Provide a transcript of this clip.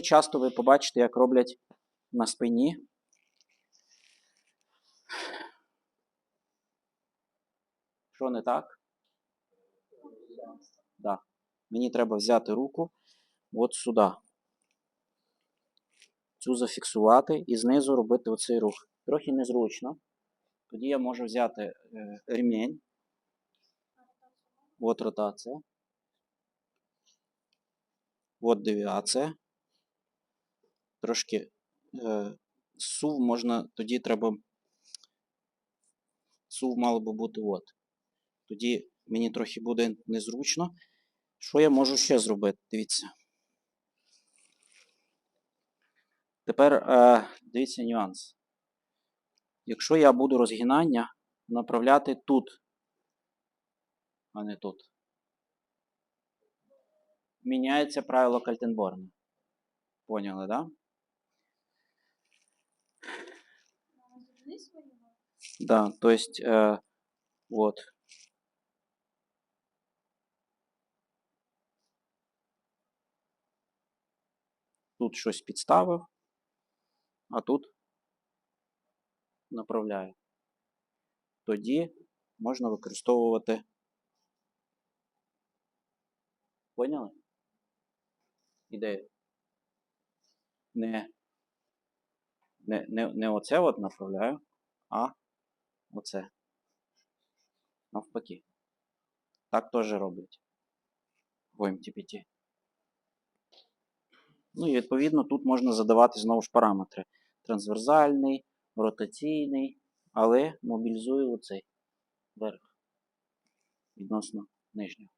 Часто ви побачите, як роблять на спині. Що не так? Да. Мені треба взяти руку от сюди. Цю зафіксувати і знизу робити оцей рух. Трохи незручно. Тоді я можу взяти е, ремінь. От ротація. От девіація. Трошки е, сув можна, тоді треба. Сув мало би бути от. Тоді мені трохи буде незручно. Що я можу ще зробити? Дивіться. Тепер е, дивіться нюанс. Якщо я буду розгинання направляти тут, а не тут, міняється правило Кальтенборна. Поняли, да? Да, то есть, э, вот. Тут щось підставив, а тут направляю. Тоді можна використовувати. Поняли? Ідею. Не, не, не, не оце от направляю, а оце. Навпаки. Так теж роблять. В MTPT. Ну і відповідно тут можна задавати знову ж параметри. Трансверзальний, ротаційний, але мобілізую оцей верх відносно нижнього.